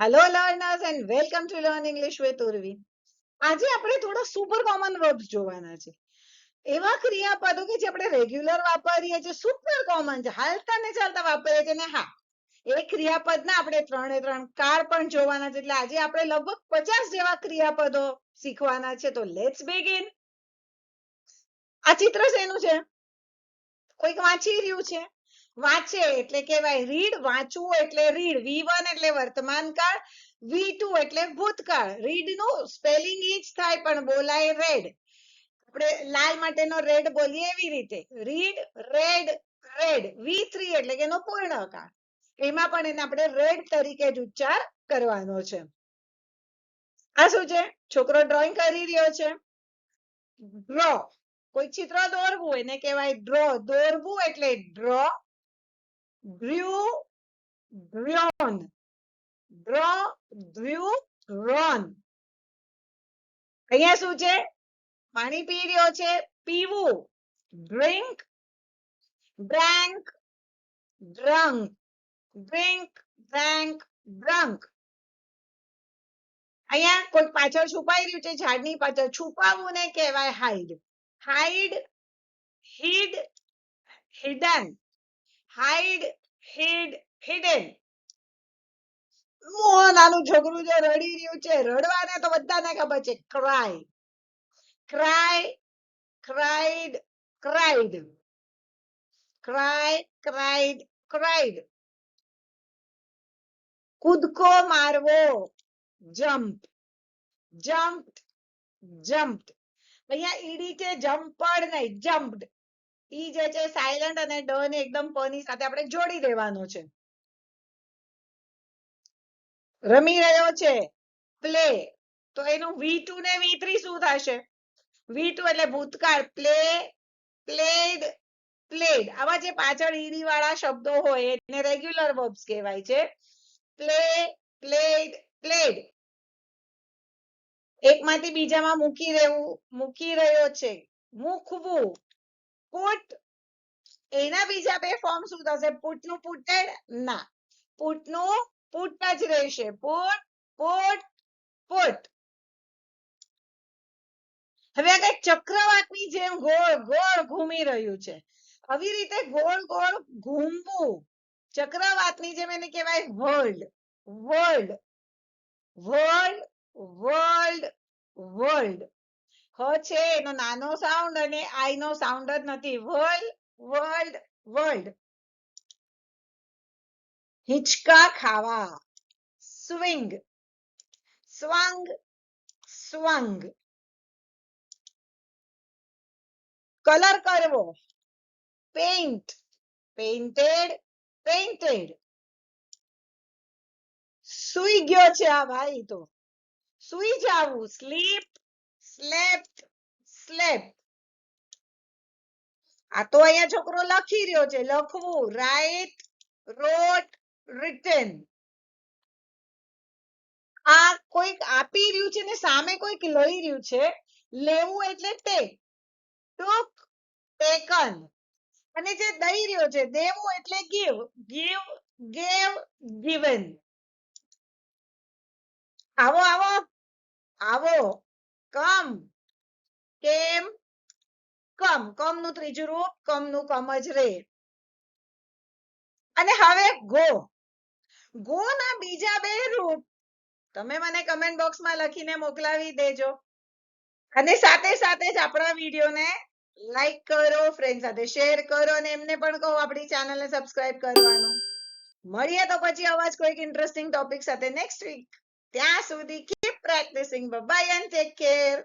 Hello learners and welcome to learn English with Urvi આજે આપણે થોડા સુપર કોમન વર્બ્સ જોવાના છે. એવા ક્રિયાપદો કે જે આપણે રેગ્યુલર વાપરીએ છીએ સુપર કોમન છે. હાલતા ને ચાલતા વાપરીએ છીએ ને હા. એ ક્રિયાપદના આપણે ત્રણે ત્રણ કાર પણ જોવાના છે. એટલે આજે આપણે લગભગ પચાસ જેવા ક્રિયાપદો શીખવાના છે. તો લેટ્સ બિગિન આ ચિત્ર શેનું છે? કોઈક વાંચી રહ્યું છે? વાંચે એટલે કહેવાય. રીડ વાંચવું એટલે રીડ. વી વન એટલે વર્તમાન કાળ, વી ટુ એટલે ભૂતકાળ. રીડનું સ્પેલિંગ ઈ જ થાય, પણ બોલાય રેડ. આપણે લાલ માટેનો રેડ બોલીએ એવી રીતે. Read, red red. V three એટલે કે એનો પૂર્ણ કાળ એમાં પણ એને આપણે રેડ તરીકે જ ઉચ્ચાર કરવાનો છે. આ શું છે? છોકરો ડ્રોઈંગ કરી રહ્યો છે. ડ્રો કોઈ ચિત્ર દોરવું, એને કહેવાય ડ્રો દોરવું એટલે draw drew drawn draw drew drawn અહીંયા શું છે પાણી પી રહ્યો છે પીવું drink drank drunk drink drank drunk અહીંયા કોઈ પાછળ છુપાઈ રહ્યું છે ઝાડની પાછળ છુપાવવું ને કહેવાય hide hide hid hidden hide hid hidden ઓ નાનું છોકરું જો રડી રહ્યું છે રડવાને તો બધાને ખબર છે cry cry cried cried cry cried cried કૂદકો મારવો jump jumped jumped અહીંયા ઈડી છે જમ્પડ નહીં jumped ઈ જે છે સાયલન્ટ અને ડ ને એકદમ પ ની સાથે આપણે જોડી દેવાનો છે. રમી રહ્યો છે પ્લે તો એનું વી ટુ ને વી થ્રી શું થશે? વી ટુ એટલે ભૂતકાળ પ્લે પ્લેડ પ્લેડ આવા જે પાછળ ઈડી વાળા શબ્દો હોય, એને રેગ્યુલર વર્બ્સ કહેવાય છે. પ્લે પ્લેડ પ્લેડ એકમાંથી બીજામાં મૂકી રહેવું મૂકી રહ્યો છે. મૂકવું. પુટ એના બીજા બે ફોર્મ શું થશે? પુટનું પુટેડ ના. પુટનું પુટ જ રહેશે. પુટ પુટ પુટ હવે આગળ ચક્રવાતની જેમ ગોળ ગોળ ઘૂમી રહ્યું છે. આવી રીતે ગોળ ગોળ ઘૂમવું ચક્રવાતની જેમ એને કહેવાય whirled whirled whirled whirled whirled છે, એનો નાનો સાઉન્ડ અને આઈ નો સાઉન્ડ જ નથી. વર્લ્ડ વર્લ્ડ વર્લ્ડ હિંચકા ખાવા. સ્વિંગ સ્વંગ સ્વંગ કલર કરવો. પેઇન્ટ પેઇન્ટેડ પેઇન્ટેડ સુઈ ગયો છે આ ભાઈ તો. સુઈ જાવું. સ્લીપ સ્લેપ્ટ સ્લેપ આ તો અહીંયા છોકરો લખી રહ્યો છે, લખવું. રાઈટ રોટ રિટન આ કોઈક આપી રહ્યું છે ને, સામે કોઈક લઈ રહ્યું છે. લેવું એટલે ટેક ટુક ટેકન અને જે દઈ રહ્યો છે, દેવું એટલે ગીવ ગીવ ગેવ ગિવન આવો આવો. આવો. કમ. કેમ? કમ. કમનું ત્રીજું રૂપ કમનું કમ જ રે. અને હવે ગો. ગો ના બીજા બે રૂપ તમે મને કમેન્ટ બોક્સમાં લખીને મોકલાવી દેજો. અને સાથે સાથે જ આપણા વિડીયોને લાઈક કરો ફ્રેન્ડ સાથે શેર કરો અને એમને પણ કહો આપણી ચેનલને સબસ્ક્રાઇબ કરવાનું. મળીએ તો પછી અવાજ કોઈક ઇન્ટરેસ્ટિંગ ટોપિક સાથે નેક્સ્ટ વીક ત્યાં સુધી keep practising bye and take care